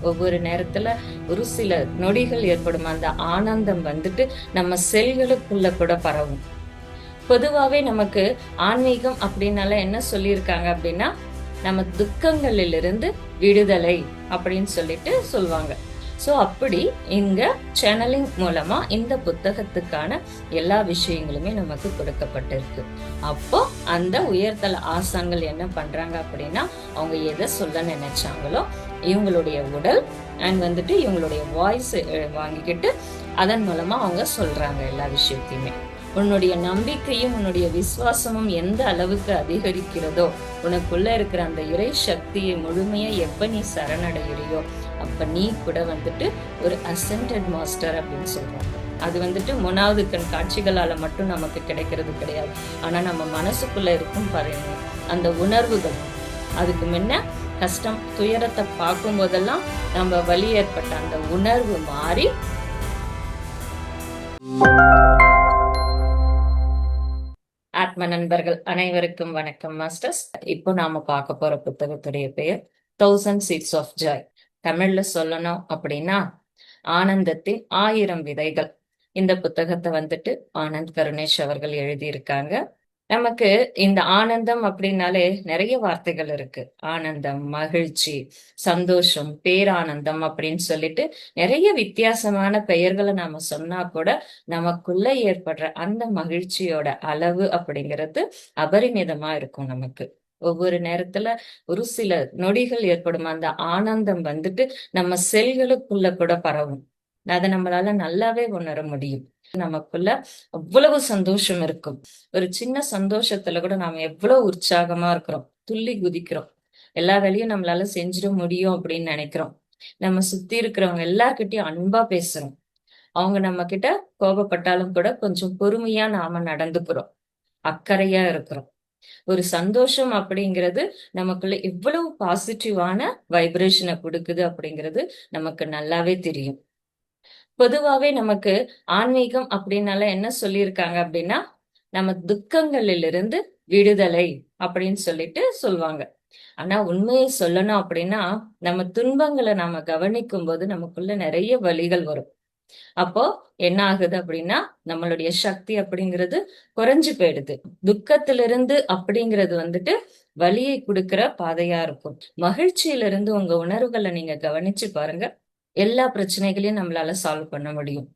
ஒவ்வொரு நேரத்துல ஒரு சில நொடிகள் ஏற்படும். அந்த ஆனந்தம் வந்துட்டு நம்ம செல்களுக்குள்ள கூட பரவும். பொதுவாகவே நமக்கு ஆன்மீகம் அப்படின்னால என்ன சொல்லியிருக்காங்க அப்படின்னா நம்ம துக்கங்களிலிருந்து விடுதலை அப்படின்னு சொல்லிட்டு சொல்லுவாங்க. ஸோ அப்படி இங்கே சேனலிங் மூலமாக இந்த புத்தகத்துக்கான எல்லா விஷயங்களுமே நமக்கு கொடுக்கப்பட்டிருக்கு. அப்போ அந்த உயர்தல ஆசான்கள் என்ன பண்றாங்க அப்படின்னா அவங்க எதை சொல்ல நினைச்சாங்களோ இவங்களுடைய உடல் அண்ட் வந்துட்டு இவங்களுடைய வாய்ஸ் வாங்கிக்கிட்டு அதன் மூலமாக அவங்க சொல்றாங்க எல்லா விஷயத்தையுமே. உன்னுடைய நம்பிக்கையும் உன்னுடைய விசுவாசமும் எந்த அளவுக்கு அதிகரிக்கிறதோ உனக்குள்ள இருக்கிற அந்த இறை சக்தியை முழுமையா எப்ப நீ சரணடைகிறியோ அப்ப நீ கூட வந்துட்டு ஒரு அசென்டட் மாஸ்டர் அப்படின்னு சொல்கிறோம் அது வந்துட்டு மூணாவது கண் காட்சிகளால் மட்டும் நமக்கு கிடைக்கிறது கிடையாது. ஆனா நம்ம மனசுக்குள்ள இருக்கும் பாருங்க அந்த உணர்வுகள். அதுக்கு முன்ன கஷ்டம் துயரத்தை பார்க்கும் போதெல்லாம் நம்ம வழி ஏற்பட்ட அந்த உணர்வு மாறி ஆத்ம நண்பர்கள் அனைவருக்கும் வணக்கம் மாஸ்டர்ஸ் இப்போ நாம பார்க்க போற புத்தகத்துடைய பெயர் தௌசண்ட் சீட்ஸ் ஆஃப் ஜாய் தமிழ்ல சொல்லணும் அப்படின்னா ஆனந்தத்தின் ஆயிரம் விதைகள். இந்த புத்தகத்தை வந்துட்டு ஆனந்த் கருணேஷ் அவர்கள் எழுதியிருக்காங்க. நமக்கு இந்த ஆனந்தம் அப்படின்னாலே நிறைய வார்த்தைகள் இருக்கு. ஆனந்தம் மகிழ்ச்சி சந்தோஷம் பேரானந்தம் அப்படின்னு சொல்லிட்டு நிறைய வித்தியாசமான பெயர்களை நாம சொன்னா கூட நமக்குள்ள ஏற்படுற அந்த மகிழ்ச்சியோட அளவு அப்படிங்கிறது அபரிமிதமா இருக்கும் நமக்கு. ஒவ்வொரு நேரத்துல ஒரு சில நொடிகள் ஏற்படும். அந்த ஆனந்தம் வந்துட்டு நம்ம செல்களுக்குள்ள கூட பரவும். அதை நம்மளால நல்லாவே உணர முடியும். நமக்குள்ள அவ்வளவு சந்தோஷம் இருக்கும். ஒரு சின்ன சந்தோஷத்துல கூட நாம எவ்வளவு உற்சாகமா இருக்கிறோம். துள்ளி குதிக்கிறோம். எல்லா வேலையும் நம்மளால செஞ்சிட முடியும் அப்படின்னு நினைக்கிறோம். நம்ம சுத்தி இருக்கிறவங்க எல்லார்கிட்டயும் அன்பா பேசுறோம். அவங்க நம்ம கிட்ட கோபப்பட்டாலும் கூட கொஞ்சம் பொறுமையா நாம நடந்துக்கிறோம் அக்கறையா இருக்கிறோம். ஒரு சந்தோஷம் அப்படிங்கிறது நமக்குள்ள எவ்வளவு பாசிட்டிவான வைப்ரேஷனை கொடுக்குது அப்படிங்கிறது நமக்கு நல்லாவே தெரியும். பொதுவாவே நமக்கு ஆன்மீகம் அப்படின்னால என்ன சொல்லியிருக்காங்க அப்படின்னா நம்ம துக்கங்களிலிருந்து விடுதலை அப்படின்னு சொல்லிட்டு சொல்லுவாங்க ஆனா உண்மையை சொல்லணும் அப்படின்னா நம்ம துன்பங்களை நாம கவனிக்கும் போது நமக்குள்ள நிறைய வழிகள் வரும். அப்போ என்ன ஆகுது அப்படின்னா நம்மளுடைய சக்தி அப்படிங்கிறது குறைஞ்சு போயிடுது. துக்கத்திலிருந்து அப்படிங்கிறது வந்துட்டு வலியை கொடுக்கிற பாதையா இருக்கும். மகிழ்ச்சியிலிருந்து உங்க உணர்வுகளை நீங்க கவனிச்சு பாருங்க. எல்லா பிரச்சனைகளையும் நம்மளால சால்வ் பண்ண முடியும்.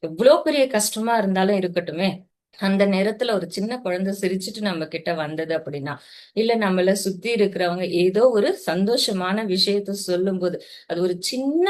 எவ்வளவு பெரிய கஷ்டமா இருந்தாலும் இருக்கட்டுமே. அந்த நேரத்துல ஒரு சின்ன குழந்தை சிரிச்சுட்டு நம்ம கிட்ட வந்தது அப்படின்னா இல்ல நம்மள சுத்தி இருக்கிறவங்க ஏதோ ஒரு சந்தோஷமான விஷயத்த சொல்லும் போது அது ஒரு சின்ன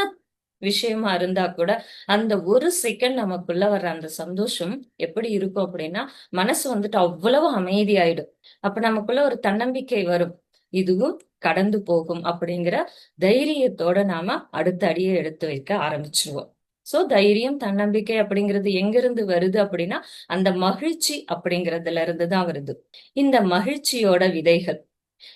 விஷயமா இருந்தா கூட அந்த ஒரு செகண்ட் நமக்குள்ள வர்ற அந்த சந்தோஷம் எப்படி இருக்கும் அப்படின்னா மனசு வந்துட்டு அவ்வளவு அமைதியாயிடும். அப்ப நமக்குள்ள ஒரு தன்னம்பிக்கை வரும். இதுவும் கடந்து போகும் அப்படிங்கிற தைரியத்தோட நாம அடுத்த அடியை எடுத்து வைக்க ஆரம்பிச்சிருவோம். சோ தைரியம் தன்னம்பிக்கை அப்படிங்கிறது எங்கிருந்து வருது அப்படின்னா அந்த மகிழ்ச்சி அப்படிங்கறதுல இருந்து தான் வருது. இந்த மகிழ்ச்சியோட விதைகள்.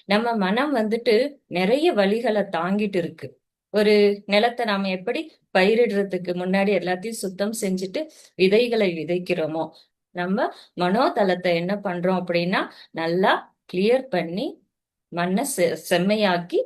நம்ம மனம் வந்துட்டு நிறைய வழிகளை தாங்கிட்டு இருக்கு. ஒரு நிலத்தை நாம எப்படி பயிரிடுறதுக்கு முன்னாடி எல்லாத்தையும் சுத்தம் செஞ்சுட்டு விதைகளை விதைக்கிறோமோ நம்ம மனோதளத்தை என்ன பண்றோம் அப்படின்னா நல்லா கிளியர் பண்ணி மண்ணை செ செம்மையாக்கி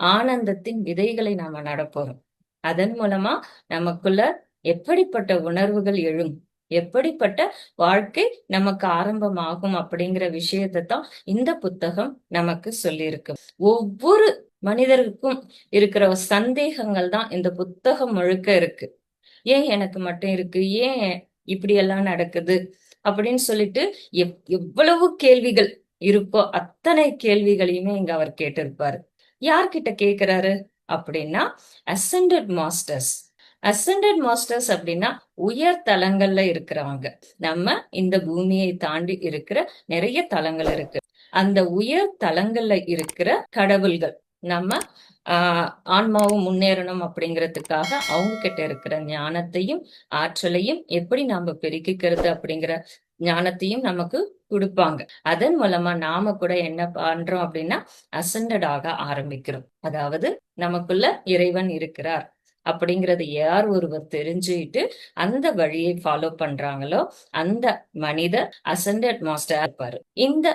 ஆனந்தத்தின் விதைகளை நாம நடப்போறோம். அதன் மூலமா நமக்குள்ள எப்படிப்பட்ட உணர்வுகள் எழும்? எப்படிப்பட்ட வாழ்க்கை நமக்கு ஆரம்பமாகும் அப்படிங்கிற விஷயத்தை தான் இந்த புத்தகம் நமக்கு சொல்லியிருக்கு. ஒவ்வொரு மனிதருக்கும் இருக்கிற சந்தேகங்கள் தான் இந்த புத்தகம் முழுக்க இருக்கு. ஏன் எனக்கு மட்டும் இருக்கு? ஏன் இப்படி எல்லாம் நடக்குது? அப்படின்னு சொல்லிட்டு எவ் எவ்வளவு கேள்விகள் இருக்கோ அத்தனை கேள்விகளையுமே இங்க அவர் கேட்டிருப்பாரு. யார்கிட்ட கேக்குறாரு? அப்படின்னா அசண்டட் மாஸ்டர்ஸ் அசண்டட் மாஸ்டர்ஸ் அப்படின்னா உயர் தலங்கள்ல இருக்கிறவங்க. நம்ம இந்த பூமியை தாண்டி இருக்கிற நிறைய தலங்கள் இருக்கு. அந்த உயர் தலங்கள்ல இருக்கிற கடவுள்கள் நம்ம ஆஹ் ஆன்மாவும் முன்னேறணும் அப்படிங்கிறதுக்காக அவங்க கிட்ட இருக்கிற ஞானத்தையும் ஆற்றலையும் எப்படி நாம பெருக்கிக்கிறது அப்படிங்கிற ஞானத்தையும் நமக்கு கொடுப்பாங்க. அதன் மூலமா நாம கூட என்ன பண்றோம் அப்படின்னா அசண்டடாக ஆரம்பிக்கிறோம். அதாவது நமக்குள்ள இறைவன் இருக்கிறார். அப்படிங்கறத யார் ஒருவர் தெரிஞ்சுக்கிட்டு அந்த வழியை ஃபாலோ பண்றாங்களோ அந்த மனிதர் அசண்டட் மாஸ்டர் இருப்பாரு. இந்த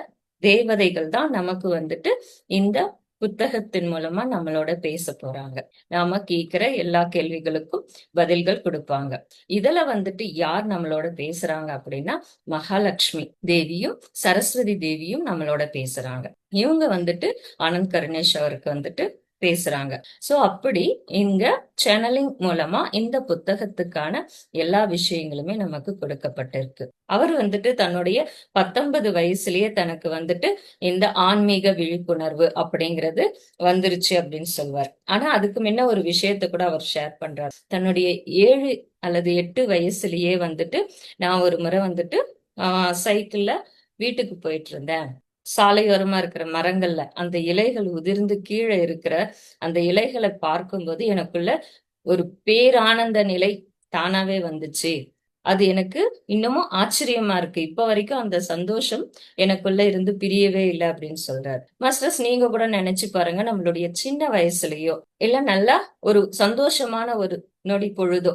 தேவதைகள் தான் நமக்கு வந்துட்டு இந்த புத்தகத்தின் மூலமா நம்மளோட பேச போறாங்க. நாம கேக்குற எல்லா கேள்விகளுக்கும் பதில்கள் கொடுப்பாங்க. இதுல வந்துட்டு யார் நம்மளோட பேசுறாங்க அப்படின்னா மகாலட்சுமி தேவியும் சரஸ்வதி தேவியும் நம்மளோட பேசுறாங்க. இவங்க வந்துட்டு ஆனந்த் கருணேஷ் அவருக்கு வந்துட்டு பேசுறாங்க. சோ அப்படி இங்க சேனலிங் மூலமா இந்த புத்தகத்துக்கான எல்லா விஷயங்களுமே நமக்கு கொடுக்கப்பட்டிருக்கு. அவர் வந்துட்டு தன்னுடைய பத்தொன்பது வயசுலயே தனக்கு வந்துட்டு இந்த ஆன்மீக விழிப்புணர்வு அப்படிங்கிறது வந்துருச்சு அப்படின்னு சொல்வார். ஆனா அதுக்கு முன்ன ஒரு விஷயத்த கூட அவர் ஷேர் பண்றார். தன்னுடைய ஏழு அல்லது எட்டு வயசுலயே வந்துட்டு நான் ஒரு முறை வந்துட்டு ஆஹ் சைக்கிள்ல வீட்டுக்கு போயிட்டு இருந்தேன். சாலையோரமா இருக்கிற மரங்கள்ல அந்த இலைகள் உதிர்ந்து கீழே இருக்கிற அந்த இலைகளை பார்க்கும்போது எனக்குள்ள ஒரு பேரானந்த நிலை தானாவே வந்துச்சு. அது எனக்கு இன்னமும் ஆச்சரியமா இருக்கு. இப்ப வரைக்கும் அந்த சந்தோஷம் எனக்குள்ள இருந்து பிரியவே இல்லை அப்படின்னு சொல்றாரு. மாஸ்டர்ஸ் நீங்க கூட நினைச்சு பாருங்க நம்மளுடைய சின்ன வயசுலயோ இல்ல நல்லா ஒரு சந்தோஷமான ஒரு நொடி பொழுதோ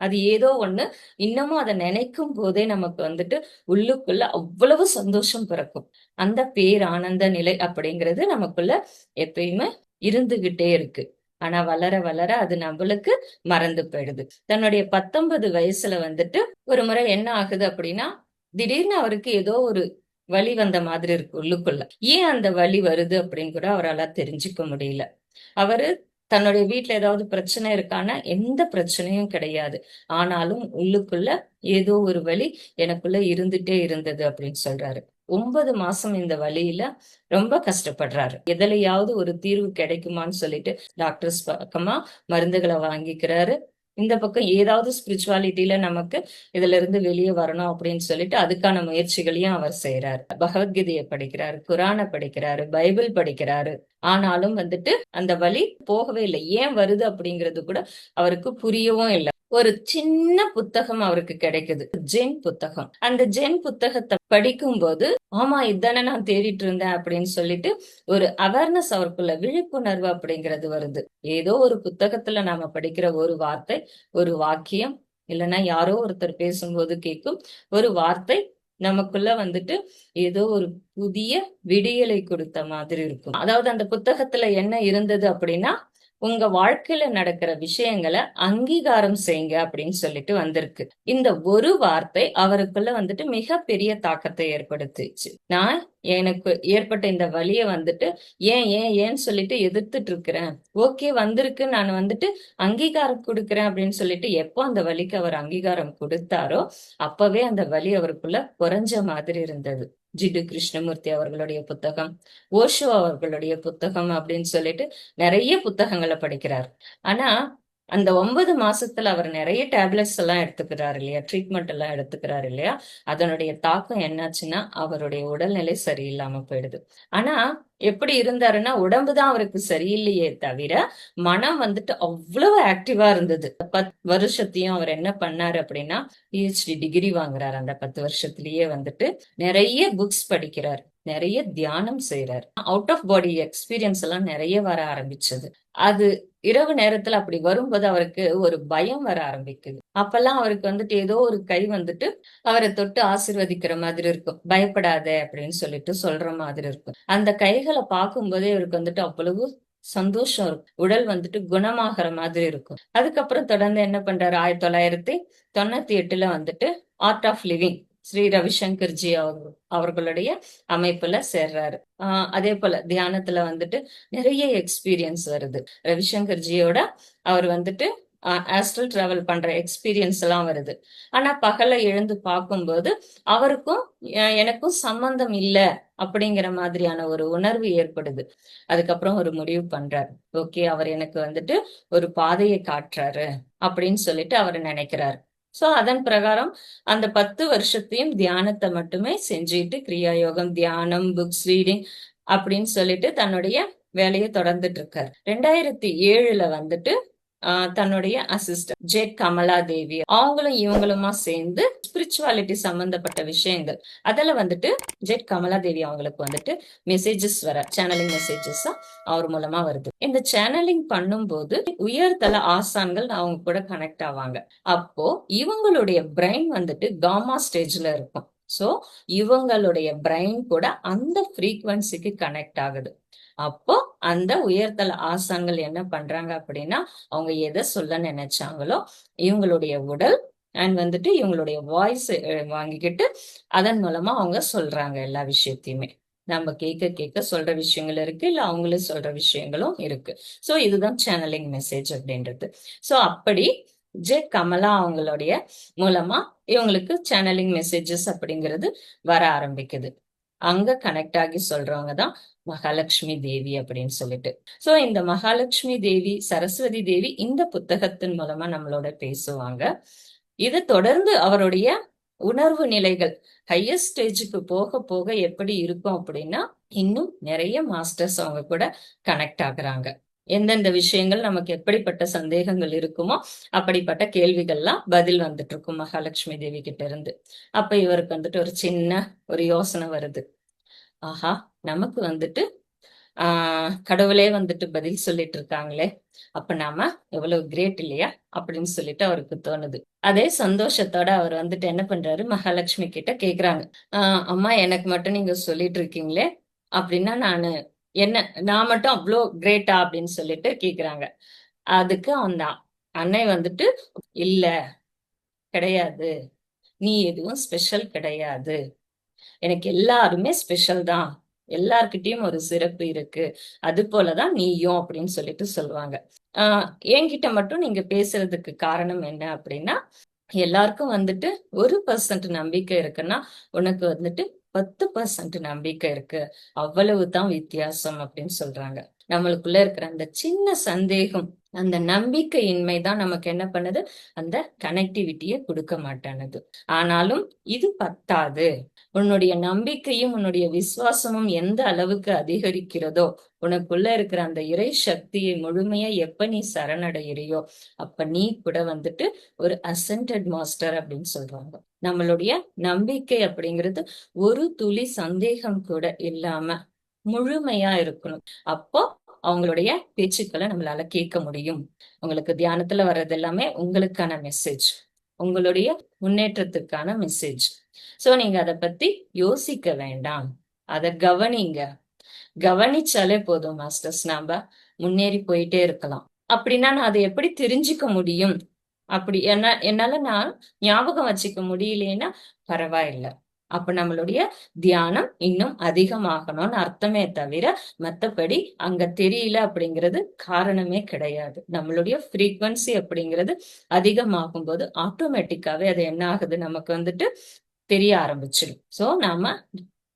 அது ஏதோ ஒண்ணு. இன்னமும் அதை நினைக்கும் போதே நமக்கு வந்துட்டு உள்ளுக்குள்ள அவ்வளவு சந்தோஷம் பிறக்கும். அந்த பேரானந்த நிலை அப்படிங்கிறது நமக்குள்ள எப்பயுமே இருந்துகிட்டே இருக்கு. ஆனா வளர வளர அது நம்மளுக்கு மறந்து போயிடுது. தன்னுடைய பத்தொன்பது வயசுல வந்துட்டு ஒரு முறை என்ன ஆகுது அப்படின்னா திடீர்னு அவருக்கு ஏதோ ஒரு வழி வந்த மாதிரி இருக்கு உள்ளுக்குள்ள. ஏன் அந்த வழி வருது அப்படின்னு கூட அவரால் தெரிஞ்சுக்க முடியல. அவரு தன்னுடைய வீட்டுல ஏதாவது பிரச்சனை இருக்கான்னா எந்த பிரச்சனையும் கிடையாது. ஆனாலும் உள்ளுக்குள்ள ஏதோ ஒரு வழி எனக்குள்ள இருந்துட்டே இருந்தது அப்படின்னு சொல்றாரு. ஒன்பது மாசம் இந்த வழியில ரொம்ப கஷ்டப்படுறாரு. எதுலையாவது ஒரு தீர்வு கிடைக்குமான்னு சொல்லிட்டு டாக்டர்ஸ் பக்கமா மருந்துகளை வாங்கிக்கிறாரு. இந்த பக்கம் ஏதாவது ஸ்பிரிச்சுவாலிட்டியில நமக்கு இதுல இருந்து வெளியே வரணும் அப்படின்னு சொல்லிட்டு அதுக்கான முயற்சிகளையும் அவர் செய்யறாரு பகவத்கீதையை படிக்கிறாரு குரானை படிக்கிறாரு பைபிள் படிக்கிறாரு. ஆனாலும் வந்துட்டு அந்த வழி போகவே இல்லை. ஏன் வருது அப்படிங்கிறது கூட அவருக்கு புரியவும் இல்லை. ஒரு சின்ன புத்தகம் அவருக்கு கிடைக்குது. ஜென் புத்தகம். அந்த ஜென் புத்தகத்தை படிக்கும்போது ஆமா இதானே நான் தேடிட்டு இருந்தேன் அப்படின்னு சொல்லிட்டு ஒரு அவேர்னஸ் அவருக்குள்ள விழிப்புணர்வு அப்படிங்கிறது வருது. ஏதோ ஒரு புத்தகத்துல நாம படிக்கிற ஒரு வார்த்தை ஒரு வாக்கியம் இல்லைன்னா யாரோ ஒருத்தர் பேசும்போது கேட்கும் ஒரு வார்த்தை நமக்குள்ள வந்துட்டு ஏதோ ஒரு புதிய விடியலை கொடுத்த மாதிரி இருக்கும். அதாவது அந்த புத்தகத்துல என்ன இருந்தது அப்படின்னா உங்க வாழ்க்கையில நடக்கிற விஷயங்களை அங்கீகாரம் செய்யுங்க அப்படின்னு சொல்லிட்டு வந்திருக்கு. இந்த ஒரு வார்த்தை அவருக்குள்ள வந்துட்டு மிகப்பெரிய தாக்கத்தை ஏற்படுத்துச்சு. நான் எனக்கு ஏற்பட்ட இந்த வழியை வந்துட்டு ஏன் ஏன் ஏன்னு சொல்லிட்டு எதிர்த்துட்டு இருக்கிறேன். ஓகே வந்திருக்கு நான் வந்துட்டு அங்கீகாரம் கொடுக்குறேன் அப்படின்னு சொல்லிட்டு எப்போ அந்த வழிக்கு அவர் அங்கீகாரம் கொடுத்தாரோ அப்பவே அந்த வழி அவருக்குள்ள குறைஞ்ச மாதிரி இருந்தது. ஜிடு கிருஷ்ணமூர்த்தி அவர்களுடைய புத்தகம் ஓஷோ அவர்களுடைய புத்தகம் அப்படின்னு சொல்லிட்டு நிறைய புத்தகங்களை படிக்கிறார். ஆனா அந்த ஒன்பது மாசத்துல அவர் நிறைய டேப்லெட்ஸ் எல்லாம் எடுத்துக்கிறாரு இல்லையா? ட்ரீட்மெண்ட் எல்லாம் எடுத்துக்கிறாரு இல்லையா? அதனுடைய தாக்கம் என்னாச்சுன்னா அவருடைய உடல்நிலை சரியில்லாம போயிடுது. ஆனா எப்படி இருந்தாருன்னா உடம்பு தான் அவருக்கு சரியில்லையே தவிர மனம் வந்துட்டு அவ்வளவு ஆக்டிவா இருந்தது. பத்து வருஷத்தையும் அவர் என்ன பண்ணாரு அப்படின்னா பிஹெச்டி டிகிரி வாங்குறாரு. அந்த பத்து வருஷத்துலயே வந்துட்டு நிறைய புக்ஸ் படிக்கிறார். நிறைய தியானம் செய்யறாரு அவுட் ஆஃப் பாடி எக்ஸ்பீரியன்ஸ் எல்லாம் நிறைய வர ஆரம்பிச்சது. அது இரவு நேரத்துல அப்படி வரும்போது அவருக்கு ஒரு பயம் வர ஆரம்பிக்குது. அப்பெல்லாம் அவருக்கு வந்துட்டு ஏதோ ஒரு கை வந்துட்டு அவரை தொட்டு ஆசிர்வதிக்கிற மாதிரி இருக்கும். பயப்படாத அப்படின்னு சொல்லிட்டு சொல்ற மாதிரி இருக்கும். அந்த கைகளை பார்க்கும்போதே அவருக்கு வந்துட்டு அவ்வளவு சந்தோஷம் இருக்கும். உடல் வந்துட்டு குணமாகிற மாதிரி இருக்கும். அதுக்கப்புறம் தொடர்ந்து என்ன பண்றாரு? ஆயிரத்தி தொள்ளாயிரத்தி தொண்ணூத்தி எட்டுல வந்துட்டு art of living Shri Ravishankarji அவர் அவர்களுடைய அமைப்புல சேர்றாரு. ஆஹ் அதே போல தியானத்துல வந்துட்டு நிறைய எக்ஸ்பீரியன்ஸ் வருது. ரவிசங்கர்ஜியோட அவர் வந்துட்டு ஆஸ்ட்ரல் டிராவல் பண்ற எக்ஸ்பீரியன்ஸ் எல்லாம் வருது. ஆனா பகல எழுந்து பார்க்கும்போது அவருக்கும் எனக்கும் சம்பந்தம் இல்ல அப்படிங்கிற மாதிரியான ஒரு உணர்வு ஏற்படுது. அதுக்கப்புறம் ஒரு முடிவு பண்றாரு. ஓகே அவர் எனக்கு வந்துட்டு ஒரு பாதையை காட்டுறாரு அப்படின்னு சொல்லிட்டு அவர் நினைக்கிறாரு. சோ அதன் பிரகாரம் அந்த பத்து வருஷத்தையும் தியானத்தை மட்டுமே செஞ்சுட்டு கிரியா யோகம் தியானம் புக்ஸ் ரீடிங் அப்படின்னு சொல்லிட்டு தன்னுடைய வேலையை தொடர்ந்துட்டு இருக்காரு. ரெண்டாயிரத்தி ஏழுல வந்துட்டு தன்னுடைய அசிஸ்டன்ட் ஜெட் கமலா தேவி அவங்களும் இவங்களுமா சேர்ந்து ஸ்பிரிச்சுவாலிட்டி சம்பந்தப்பட்ட விஷயங்கள். அதுல வந்துட்டு ஜெட் கமலா தேவி அவங்களுக்கு வந்துட்டு மெசேஜஸ் வர சேனலிங் மெசேஜஸ் அவர் மூலமா வருது. இந்த சேனலிங் பண்ணும்போது உயர்தல ஆசான்கள் அவங்க கூட கனெக்ட் ஆவாங்க. அப்போ இவங்களுடைய பிரெயின் வந்துட்டு காமா ஸ்டேஜ்ல இருக்கும். சோ இவங்களுடைய பிரெயின் கூட அந்த ஃப்ரீக்வன்சிக்கு கனெக்ட் ஆகுது. அப்போ அந்த உயர்தல ஆசான்கள் என்ன பண்றாங்க அப்படின்னா அவங்க எதை சொல்ல நினைச்சாங்களோ இவங்களுடைய உடல் அண்ட் வந்துட்டு இவங்களுடைய வாய்ஸ் வாங்கிக்கிட்டு அதன் மூலமா அவங்க சொல்றாங்க எல்லா விஷயத்தையுமே. நம்ம கேட்க கேட்க சொல்ற விஷயங்கள் இருக்கு இல்ல அவங்களே சொல்ற விஷயங்களும் இருக்கு. சோ இதுதான் சேனலிங் மெசேஜ் அப்படின்றது. சோ அப்படி ஜே கமலா அவங்களுடைய மூலமா இவங்களுக்கு சேனலிங் மெசேஜஸ் அப்படிங்கிறது வர ஆரம்பிக்குது. அங்க கனெக்ட் ஆகி சொல்றவங்க தான் மகாலட்சுமி தேவி அப்படின்னு சொல்லிட்டு. சோ இந்த மகாலட்சுமி தேவி சரஸ்வதி தேவி இந்த புத்தகத்தின் மூலமா நம்மளோட பேசுவாங்க. இது தொடர்ந்து அவருடைய உணர்வு நிலைகள் ஹையர் ஸ்டேஜுக்கு போக போக எப்படி இருக்கும் அப்படின்னா இன்னும் நிறைய மாஸ்டர்ஸ் அவங்க கூட கனெக்ட் ஆகுறாங்க. எந்தெந்த விஷயங்கள் நமக்கு எப்படிப்பட்ட சந்தேகங்கள் இருக்குமோ அப்படிப்பட்ட கேள்விகள்லாம் பதில் வந்துட்டு இருக்கும் மகாலட்சுமி தேவி கிட்ட இருந்து அப்ப இவருக்கு வந்துட்டு ஒரு சின்ன ஒரு யோசனை வருது. ஆஹா நமக்கு வந்துட்டு ஆஹ் கடவுளே வந்துட்டு பதில் சொல்லிட்டு இருக்காங்களே அப்ப நாம எவ்வளவு கிரேட் இல்லையா அப்படின்னு சொல்லிட்டு அவருக்கு தோணுது. அதே சந்தோஷத்தோட அவர் வந்துட்டு என்ன பண்றாரு மகாலட்சுமி கிட்ட கேக்குறாங்க. ஆஹ் அம்மா எனக்கு மட்டும் நீங்க சொல்லிட்டு இருக்கீங்களே அப்படின்னா நானு என்ன நான் மட்டும் அவ்வளோ கிரேட்டா அப்படின்னு சொல்லிட்டு கேக்குறாங்க. அதுக்கு அந்த அன்னை வந்துட்டு இல்ல கிடையாது. நீ எதுவும் ஸ்பெஷல் கிடையாது. எனக்கு எல்லாருமே ஸ்பெஷல் தான். எல்லார்கிட்டயும் ஒரு சிறப்பு இருக்கு. அது போலதான் நீயும் அப்படின்னு சொல்லிட்டு சொல்லுவாங்க. ஆஹ் என்கிட்ட மட்டும் நீங்க பேசுறதுக்கு காரணம் என்ன அப்படின்னா எல்லாருக்கும் வந்துட்டு ஒரு பர்சன்ட் நம்பிக்கை இருக்குன்னா உனக்கு வந்துட்டு பத்து பர்சன்ட் நம்பிக்கை இருக்கு. அவ்வளவுதான் வித்தியாசம் அப்படின்னு சொல்றாங்க. நம்மளுக்குள்ள இருக்கிற அந்த சின்ன சந்தேகம் அந்த நம்பிக்கையின்மை தான் நமக்கு என்ன பண்ணுது? அந்த கனெக்டிவிட்டியை கொடுக்க மாட்டானது. ஆனாலும் இது பத்தாது. உன்னுடைய நம்பிக்கையும் உன்னுடைய விசுவாசமும் எந்த அளவுக்கு அதிகரிக்கிறதோ உனக்குள்ள இருக்கிற அந்த இறை சக்தியை முழுமையா எப்ப நீ சரணடைகிறியோ அப்ப நீ கூட வந்துட்டு ஒரு அசன்டட் மாஸ்டர் அப்படின்னு சொல்றாங்க. நம்மளுடைய நம்பிக்கை அப்படிங்கிறது ஒரு துளி சந்தேகம் கூட இல்லாம முழுமையா இருக்கணும். அப்போ அவங்களுடைய பேச்சுக்களை நம்மளால கேட்க முடியும். உங்களுக்கு தியானத்துல வர்றது எல்லாமே உங்களுக்கான மெசேஜ் உங்களுடைய முன்னேற்றத்துக்கான மெசேஜ் சோ நீங்க அதை பத்தி யோசிக்க வேண்டாம். அதை கவனிங்க. கவனிச்சாலே போதும் மாஸ்டர்ஸ் நாம முன்னேறி போயிட்டே இருக்கலாம். அப்படின்னா நான் அதை எப்படி தெரிஞ்சுக்க முடியும்? அப்படி என்ன என்னால நான் ஞாபகம் வச்சுக்க முடியலன்னா பரவாயில்லை. அப்ப நம்மளுடைய தியானம் இன்னும் அதிகமாகணும்னு அர்த்தமே தவிர மத்தபடி அங்க தெரியல அப்படிங்கிறது காரணமே கிடையாது. நம்மளுடைய ஃப்ரீக்வன்சி அப்படிங்கிறது அதிகமாகும் போது ஆட்டோமேட்டிக்காவே அது என்ன ஆகுது? நமக்கு வந்துட்டு தெரிய ஆரம்பிச்சிடும் சோ நாம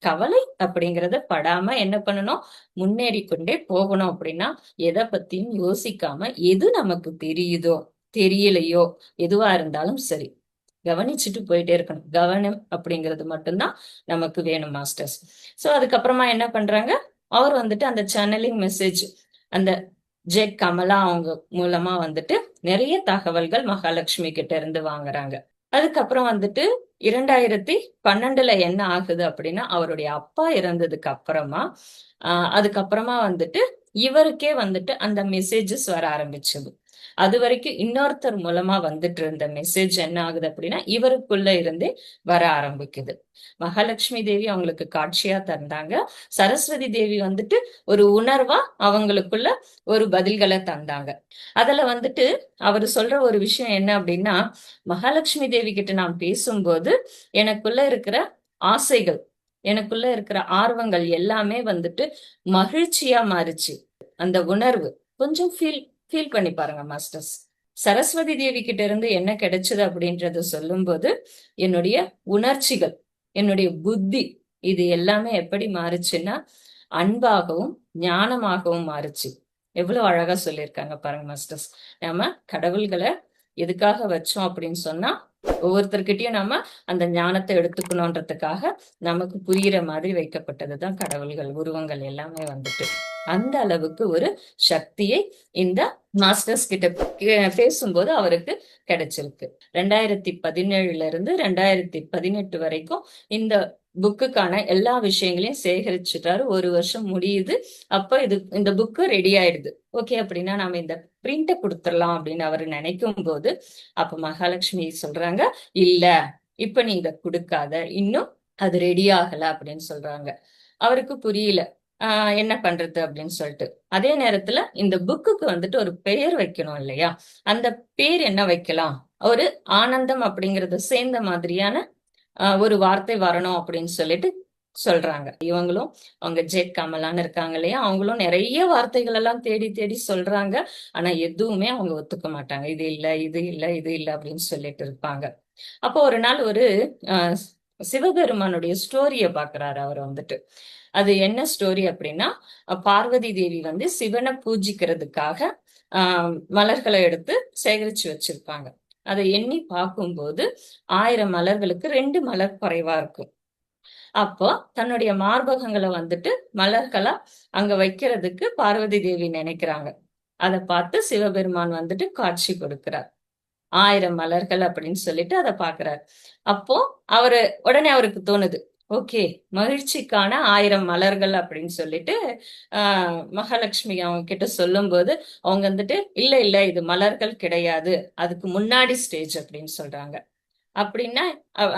கவலை அப்படிங்கறத படாம என்ன பண்ணணும்? முன்னேறி கொண்டே போகணும் அப்படின்னா எதை பத்தியும் யோசிக்காம எது நமக்கு தெரியுதோ தெரியலையோ எதுவா இருந்தாலும் சரி கவனிச்சுட்டு போயிட்டே இருக்கணும். கவனம் அப்படிங்கிறது மட்டும்தான் நமக்கு வேணும் மாஸ்டர்ஸ் ஸோ அதுக்கப்புறமா என்ன பண்றாங்க? அவர் வந்துட்டு அந்த சேனலிங் மெசேஜ் அந்த ஜெ கமலா அவங்க மூலமா வந்துட்டு நிறைய தகவல்கள் மகாலட்சுமி கிட்ட இருந்து வாங்குறாங்க. அதுக்கப்புறம் வந்துட்டு இரண்டாயிரத்தி பன்னெண்டுல என்ன ஆகுது அப்படின்னா அவருடைய அப்பா இறந்ததுக்கு அப்புறமா ஆஹ் அதுக்கப்புறமா வந்துட்டு இவருக்கே வந்துட்டு அந்த மெசேஜஸ் வர ஆரம்பிச்சது. அது வரைக்கும் இன்னொருத்தர் மூலமா வந்துட்டு இருந்த மெசேஜ் என்ன ஆகுது அப்படின்னா இவருக்குள்ள இருந்தே வர ஆரம்பிக்குது. மகாலட்சுமி தேவி அவங்களுக்கு காட்சியா தந்தாங்க. சரஸ்வதி தேவி வந்துட்டு ஒரு உணர்வா அவங்களுக்குள்ள ஒரு பதில்களை தந்தாங்க. அதுல வந்துட்டு அவர் சொல்ற ஒரு விஷயம் என்ன அப்படின்னா மகாலட்சுமி தேவி கிட்ட நான் பேசும்போது எனக்குள்ள இருக்கிற ஆசைகள் எனக்குள்ள இருக்கிற ஆர்வங்கள் எல்லாமே வந்துட்டு மகிழ்ச்சியா மாறுச்சு. அந்த உணர்வு கொஞ்சம் ஃபீல் ஃபீல் பண்ணி பாருங்க மாஸ்டர்ஸ் சரஸ்வதி தேவி கிட்ட இருந்து என்ன கிடைச்சது அப்படின்றத சொல்லும்போது என்னுடைய உணர்ச்சிகள் என்னுடைய புத்தி இது எல்லாமே எப்படி மாறுச்சுன்னா அன்பாகவும் ஞானமாகவும் மாறுச்சு. எவ்வளவு அழகா சொல்லியிருக்காங்க பாருங்க மாஸ்டர்ஸ் நம்ம கடவுள்களை எதுக்காக வச்சோம் அப்படின்னு சொன்னா ஒவ்வொருத்தர்கிட்டயும் நம்ம அந்த ஞானத்தை எடுத்துக்கணுன்றதுக்காக நமக்கு புரியுற மாதிரி வைக்கப்பட்டதுதான் கடவுள்கள் உருவங்கள் எல்லாமே வந்துட்டு. அந்த அளவுக்கு ஒரு சக்தியை இந்த மாஸ்டர்ஸ் கிட்ட பேசும்போது அவருக்கு கிடைச்சிருக்கு. ரெண்டாயிரத்தி பதினேழுல இருந்து ரெண்டாயிரத்தி பதினெட்டு வரைக்கும் இந்த புக்குக்கான எல்லா விஷயங்களையும் சேகரிச்சுட்டாரு. ஒரு வருஷம் முடியுது. அப்ப இது இந்த புக்கு ரெடி ஆயிடுது. ஓகே அப்படின்னா நாம இந்த பிரிண்ட கொடுத்துடலாம் அப்படின்னு அவர் நினைக்கும் போது அப்ப மகாலட்சுமி சொல்றாங்க இல்ல இப்ப நீ இத கொடுக்காத. இன்னும் அது ரெடி ஆகல அப்படின்னு சொல்றாங்க. அவருக்கு புரியல. ஆஹ் என்ன பண்றது அப்படின்னு சொல்லிட்டு. அதே நேரத்துல இந்த புக்குக்கு வந்துட்டு ஒரு பெயர் வைக்கணும் இல்லையா? அந்த பேர் என்ன வைக்கலாம்? ஒரு ஆனந்தம் அப்படிங்கறத சேர்ந்த மாதிரியான ஒரு வார்த்தை வரணும் அப்படின்னு சொல்லிட்டு சொல்றாங்க. இவங்களும் அவங்க ஜெட் கமலான்னு இருக்காங்க இல்லையா? அவங்களும் நிறைய வார்த்தைகள் எல்லாம் தேடி தேடி சொல்றாங்க. ஆனா எதுவுமே அவங்க ஒத்துக்க மாட்டாங்க. இது இல்ல இது இல்ல இது இல்ல அப்படின்னு சொல்லிட்டு இருப்பாங்க. அப்போ ஒரு நாள் ஒரு ஆஹ் சிவபெருமானுடைய ஸ்டோரிய பாக்குறாரு அவர் வந்துட்டு. அது என்ன ஸ்டோரி அப்படின்னா பார்வதி தேவி வந்து சிவனை பூஜிக்கிறதுக்காக ஆஹ் மலர்களை எடுத்து சேகரிச்சு வச்சிருப்பாங்க. அதை எண்ணி பார்க்கும்போது ஆயிரம் மலர்களுக்கு ரெண்டு மலர் குறைவா இருக்கும். அப்போ தன்னுடைய மார்பகங்களை வந்துட்டு மலர்களா அங்க வைக்கிறதுக்கு பார்வதி தேவி நினைக்கிறாங்க. அதை பார்த்து சிவபெருமான் வந்துட்டு காட்சி கொடுக்கிறார். ஆயிரம் மலர்கள் அப்படின்னு சொல்லிட்டு அதை பாக்குறாரு அப்போ அவரு உடனே அவருக்கு தோணுது ஓகே மகிழ்ச்சிக்கான ஆயிரம் மலர்கள் அப்படின்னு சொல்லிட்டு ஆஹ் மகாலட்சுமி அவங்க கிட்ட சொல்லும்போது அவங்க வந்துட்டு இல்ல இல்ல இது மலர்கள் கிடையாது. அதுக்கு முன்னாடி ஸ்டேஜ் அப்படின்னு சொல்றாங்க. அப்படின்னா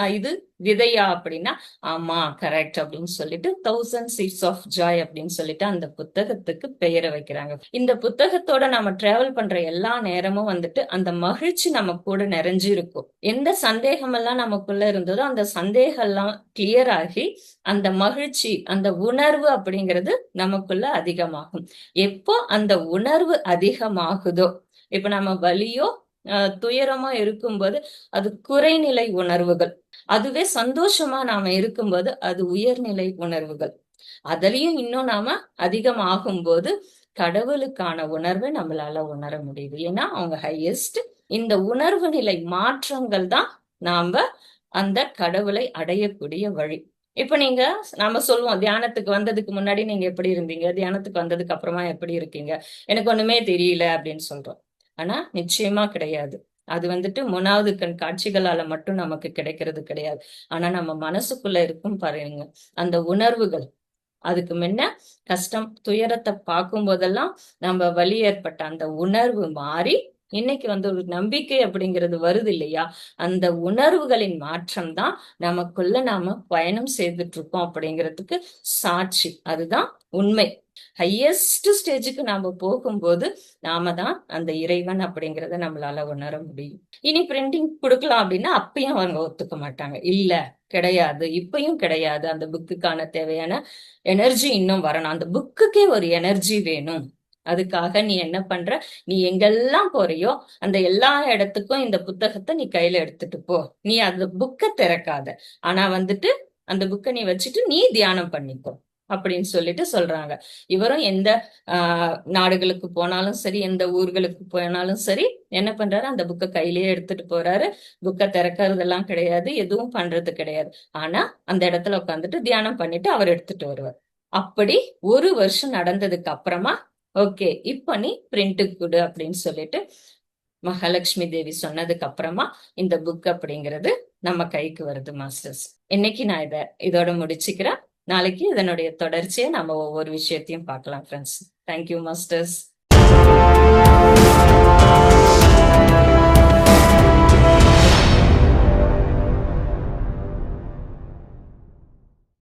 இது விதையா அப்படின்னா ஆமா கரெக்ட் அப்படின்னு சொல்லிட்டு தௌசண்ட் சீட்ஸ் ஆஃப் ஜாய் அப்படின்னு சொல்லிட்டு அந்த புத்தகத்துக்கு பெயரை வைக்கிறாங்க. இந்த புத்தகத்தோட நம்ம டிராவல் பண்ற எல்லா நேரமும் வந்துட்டு அந்த மகிழ்ச்சி நம்ம கூட நிறைஞ்சு இருக்கும் எந்த சந்தேகம் எல்லாம் நமக்குள்ள இருந்ததோ அந்த சந்தேகம் எல்லாம் கிளியர் ஆகி அந்த மகிழ்ச்சி அந்த உணர்வு அப்படிங்கிறது நமக்குள்ள அதிகமாகும். எப்போ அந்த உணர்வு அதிகமாகுதோ இப்ப நம்ம வலியோ துயரமா இருக்கும்போது அது குறைநிலை உணர்வுகள். அதுவே சந்தோஷமா நாம இருக்கும்போது அது உயர்நிலை உணர்வுகள். அதுலயும் இன்னும் நாம அதிகமாகும்போது கடவுளுக்கான உணர்வை நம்மளால உணர முடியுது. ஏன்னா அவங்க ஹையஸ்ட் இந்த உணர்வு நிலை மாற்றங்கள் தான் நாம அந்த கடவுளை அடையக்கூடிய வழி. இப்ப நீங்க நாம சொல்லுவோம் தியானத்துக்கு வந்ததுக்கு முன்னாடி நீங்க எப்படி இருந்தீங்க? தியானத்துக்கு வந்ததுக்கு அப்புறமா எப்படி இருக்கீங்க? எனக்கு ஒண்ணுமே தெரியல அப்படின்னு சொல்றோம். ஆனா நிச்சயமா கிடையாது. அது வந்துட்டு மூணாவது கண் காட்சிகளால மட்டும் நமக்கு கிடைக்கிறது கிடையாது. ஆனா நம்ம மனசுக்குள்ள இருக்கும் பாருங்க அந்த உணர்வுகள். அதுக்கு முன்ன கஷ்டம் துயரத்தை பார்க்கும் போதெல்லாம் நம்ம வலி ஏற்பட்ட அந்த உணர்வு மாறி இன்னைக்கு வந்து ஒரு நம்பிக்கை அப்படிங்கிறது வருது இல்லையா? அந்த உணர்வுகளின் மாற்றம் தான் நமக்குள்ள நாம பயணம் செய்துட்டு இருக்கோம் அப்படிங்கிறதுக்கு சாட்சி. அதுதான் உண்மை. ஹையஸ்ட் ஸ்டேஜுக்கு நாம போகும்போது நாம தான் அந்த இறைவன் அப்படிங்கறத நம்மளால உணர முடியும். இனி பிரிண்டிங் கொடுக்கலாம் அப்படின்னா அப்பயும் அவங்க ஒத்துக்க மாட்டாங்க. இல்ல கிடையாது. இப்பயும் கிடையாது. அந்த புக்குக்கான தேவையான எனர்ஜி இன்னும் வரணும். அந்த புக்குக்கே ஒரு எனர்ஜி வேணும். அதுக்காக நீ என்ன பண்ற? நீ எங்கெல்லாம் போறியோ அந்த எல்லா இடத்துக்கும் இந்த புத்தகத்தை நீ கையில எடுத்துட்டு போ. நீ அந்த புக்கை திறக்காத. ஆனா வந்துட்டு அந்த புக்கை நீ வச்சுட்டு நீ தியானம் பண்ணிக்கோ. அப்படின்னு சொல்லிட்டு சொல்றாங்க. இவரும் எந்த ஆஹ் நாடுகளுக்கு போனாலும் சரி எந்த ஊர்களுக்கு போனாலும் சரி என்ன பண்றாரு? அந்த புக்கை கையிலேயே எடுத்துட்டு போறாரு. புக்கை திறக்கறதெல்லாம் கிடையாது எதுவும் பண்றது கிடையாது. ஆனா அந்த இடத்துல உட்காந்துட்டு தியானம் பண்ணிட்டு அவர் எடுத்துட்டு வருவார். அப்படி ஒரு வருஷம் நடந்ததுக்கு அப்புறமா ஓகே இப்ப நீ பிரிண்ட் கொடு அப்படின்னு சொல்லிட்டு மகாலட்சுமி தேவி சொன்னதுக்கு அப்புறமா இந்த புக் அப்படிங்கிறது நம்ம கைக்கு வருது மாஸ்டர்ஸ் இன்னைக்கு நான் இத இதோட முடிச்சுக்கிறேன். நாளைக்கு இதனுடைய தொடர்ச்சியை நம்ம ஒவ்வொரு விஷயத்தையும் பார்க்கலாம் ஃப்ரெண்ட்ஸ் தேங்க்யூ மாஸ்டர்ஸ்